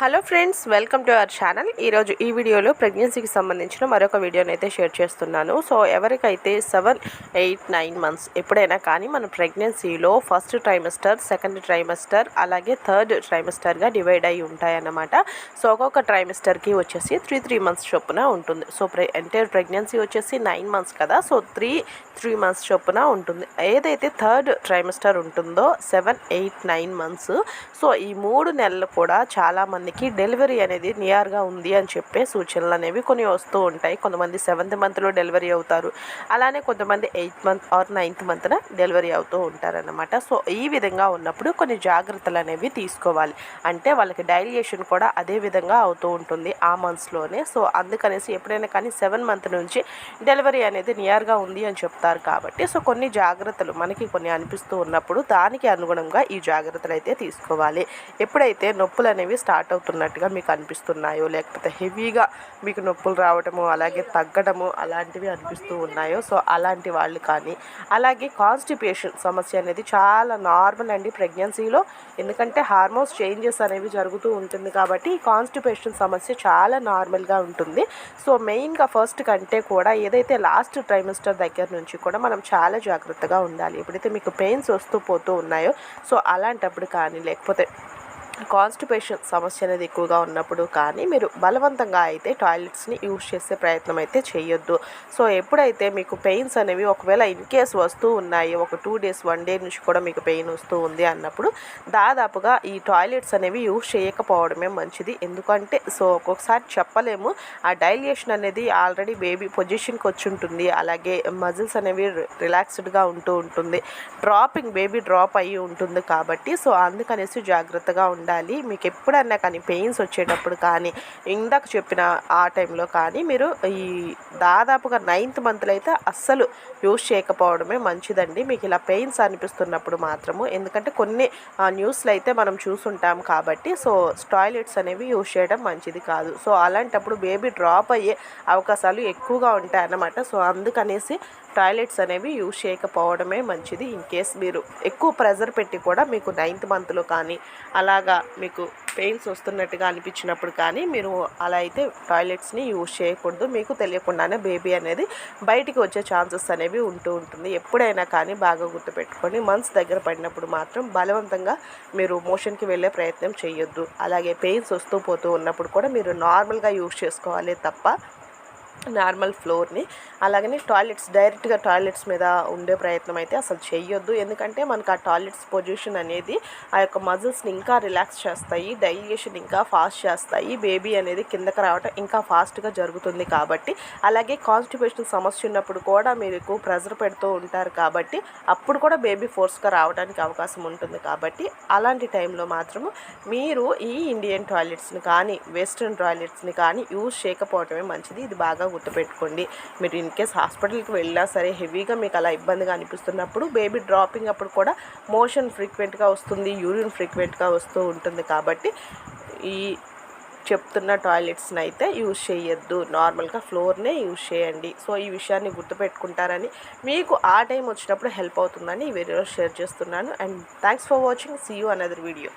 Hello friends welcome to our channel. ఈరోజు ఈ వీడియోలో ప్రెగ్నెన్సీకి సంబంధించిన మరొక వీడియోని అయితే షేర్ చేస్తున్నాను. సో ఎవరికైతే సెవెన్ ఎయిట్ నైన్ మంత్స్ ఎప్పుడైనా కానీ మన ప్రెగ్నెన్సీలో ఫస్ట్ ట్రైమెస్టర్ సెకండ్ ట్రైమెస్టర్ అలాగే థర్డ్ ట్రైమెస్టర్గా డివైడ్ అయి ఉంటాయన్నమాట. సో ఒక్కొక్క ట్రైమెస్టర్కి వచ్చేసి త్రీ త్రీ మంత్స్ చొప్పున ఉంటుంది. సో ప్రె ఎంటైర్ ప్రెగ్నెన్సీ వచ్చేసి నైన్ మంత్స్ కదా. సో త్రీ త్రీ మంత్స్ చొప్పున ఉంటుంది. ఏదైతే థర్డ్ ట్రైమెస్టర్ ఉంటుందో seven eight nine months. So ఈ మూడు నెలలు కూడా చాలా మందికి డెలివరీ అనేది నియర్గా ఉంది అని చెప్పే సూచనలు అనేవి కొన్ని వస్తూ ఉంటాయి. కొంతమంది సెవెంత్ మంత్లో డెలివరీ అవుతారు. అలానే కొంతమంది ఎయిత్ మంత్ ఆర్ నైన్త్ మంత్న డెలివరీ అవుతూ ఉంటారన్నమాట. సో ఈ విధంగా ఉన్నప్పుడు కొన్ని జాగ్రత్తలు అనేవి తీసుకోవాలి. అంటే వాళ్ళకి డైలియేషన్ కూడా అదే విధంగా అవుతూ ఉంటుంది ఆ మంత్స్లోనే. సో అందుకనేసి ఎప్పుడైనా కానీ సెవెన్ మంత్ నుంచి డెలివరీ అనేది నియర్గా ఉంది అని చెప్తారు కాబట్టి సో కొన్ని జాగ్రత్తలు మనకి కొన్ని అనిపిస్తూ ఉన్నప్పుడు దానికి అనుగుణంగా ఈ జాగ్రత్తలు అయితే తీసుకోవాలి. ఎప్పుడైతే నొప్పులు అనేవి స్టార్ట్ అవుతున్నట్టుగా మీకు అనిపిస్తున్నాయో లేకపోతే హెవీగా మీకు నొప్పులు రావటము అలాగే తగ్గడము అలాంటివి అనిపిస్తూ ఉన్నాయో? సో అలాంటి వాళ్ళు కానీ అలాగే కాన్స్టిపేషన్ సమస్య అనేది చాలా నార్మల్ అండి ప్రెగ్నెన్సీలో. ఎందుకంటే హార్మోన్స్ చేంజెస్ అనేవి జరుగుతూ ఉంటుంది కాబట్టి ఈ కాన్స్టిపేషన్ సమస్య చాలా నార్మల్గా ఉంటుంది. సో మెయిన్గా ఫస్ట్ కంటే కూడా ఏదైతే లాస్ట్ ట్రైమిస్టర్ దగ్గర నుంచి కూడా మనం చాలా జాగ్రత్తగా ఉండాలి. ఎప్పుడైతే మీకు పెయిన్స్ వస్తూ పోతూ ఉన్నాయో సో అలాంటప్పుడు కానీ లేకపోతే కాన్స్టిపేషన్ సమస్య అనేది ఎక్కువగా ఉన్నప్పుడు కానీ మీరు బలవంతంగా అయితే టాయిలెట్స్ని యూజ్ చేసే ప్రయత్నం అయితే చేయొద్దు. సో ఎప్పుడైతే మీకు పెయిన్స్ అనేవి ఒకవేళ ఇన్ కేస్ వస్తూ ఉన్నాయి ఒక టూ డేస్ వన్ డే నుంచి కూడా మీకు పెయిన్ వస్తూ ఉంది అన్నప్పుడు దాదాపుగా ఈ టాయిలెట్స్ అనేవి యూజ్ చేయకపోవడమే మంచిది. ఎందుకంటే సో ఒక్కొక్కసారి చెప్పలేము. ఆ డైలియేషన్ అనేది ఆల్రెడీ బేబీ పొజిషన్కి వచ్చి ఉంటుంది. అలాగే మజిల్స్ అనేవి రిలాక్స్డ్గా ఉంటూ ఉంటుంది. డ్రాపింగ్ బేబీ డ్రాప్ అయ్యి ఉంటుంది కాబట్టి సో అందుకనేసి జాగ్రత్తగా ఉండాలి. మీకు ఎప్పుడన్నా కానీ పెయిన్స్ వచ్చేటప్పుడు కానీ ఇందాక చెప్పిన ఆ టైంలో కానీ మీరు ఈ దాదాపుగా నైన్త్ మంత్లో అయితే అస్సలు యూస్ చేయకపోవడమే మంచిదండి. మీకు ఇలా పెయిన్స్ అనిపిస్తున్నప్పుడు మాత్రము. ఎందుకంటే కొన్ని న్యూస్లు అయితే మనం చూసుంటాం కాబట్టి సో టాయిలెట్స్ అనేవి యూస్ చేయడం మంచిది కాదు. సో అలాంటప్పుడు బేబీ డ్రాప్ అయ్యే అవకాశాలు ఎక్కువగా ఉంటాయి అన్నమాట సో అందుకనేసి టాయిలెట్స్ అనేవి యూజ్ చేయకపోవడమే మంచిది. ఇన్ కేస్ మీరు ఎక్కువ ప్రెజర్ పెట్టి కూడా మీకు నైన్త్ మంత్లో కానీ అలాగా మీకు పెయిన్స్ వస్తున్నట్టుగా అనిపించినప్పుడు కానీ మీరు అలా అయితే టాయిలెట్స్ని యూజ్ చేయకూడదు. మీకు తెలియకుండానే బేబీ అనేది బయటికి వచ్చే ఛాన్సెస్ అనేవి ఉంటూ ఉంటుంది. ఎప్పుడైనా కానీ బాగా గుర్తుపెట్టుకొని మంత్స్ దగ్గర పడినప్పుడు మాత్రం బలవంతంగా మీరు మోషన్కి వెళ్ళే ప్రయత్నం చేయొద్దు. అలాగే పెయిన్స్ వస్తూ పోతూ ఉన్నప్పుడు కూడా మీరు నార్మల్గా యూజ్ చేసుకోవాలి తప్ప నార్మల్ ఫ్లోర్ని. అలాగనే టాయిలెట్స్ డైరెక్ట్గా టాయిలెట్స్ మీద ఉండే ప్రయత్నం అయితే అసలు చేయొద్దు ఎందుకంటే మనకు ఆ టాయిలెట్స్ పొజిషన్ అనేది ఆ యొక్క మజిల్స్ని ఇంకా రిలాక్స్ చేస్తాయి డైజెషన్ ఇంకా ఫాస్ట్ చేస్తాయి. బేబీ అనేది కిందకి రావటం ఇంకా ఫాస్ట్గా జరుగుతుంది కాబట్టి అలాగే కాన్స్టిపేషన్ సమస్య ఉన్నప్పుడు కూడా మీరు ఎక్కువ ప్రెజర్ పెడుతూ ఉంటారు కాబట్టి అప్పుడు కూడా బేబీ ఫోర్స్గా రావడానికి అవకాశం ఉంటుంది కాబట్టి అలాంటి టైంలో మాత్రము మీరు ఈ ఇండియన్ టాయిలెట్స్ని కానీ వెస్ట్రన్ టాయిలెట్స్ని కానీ యూజ్ చేయకపోవటమే మంచిది. ఇది బాగా బాగా గుర్తుపెట్టుకోండి. మీరు ఇన్ కేస్ హాస్పిటల్కి వెళ్ళినా సరే హెవీగా మీకు అలా ఇబ్బందిగా అనిపిస్తున్నప్పుడు బేబీ డ్రాపింగ్ అప్పుడు కూడా మోషన్ ఫ్రీక్వెంట్గా వస్తుంది యూరిన్ ఫ్రీక్వెంట్గా వస్తూ ఉంటుంది కాబట్టి ఈ చెప్తున్న టాయిలెట్స్ని అయితే యూజ్ చేయొద్దు. నార్మల్గా ఫ్లోర్నే యూజ్ చేయండి. సో ఈ విషయాన్ని గుర్తుపెట్టుకుంటారని మీకు ఆ టైం వచ్చినప్పుడు హెల్ప్ అవుతుందని ఈ వీడియోలో షేర్ చేస్తున్నాను. And thanks for watching. See you another video.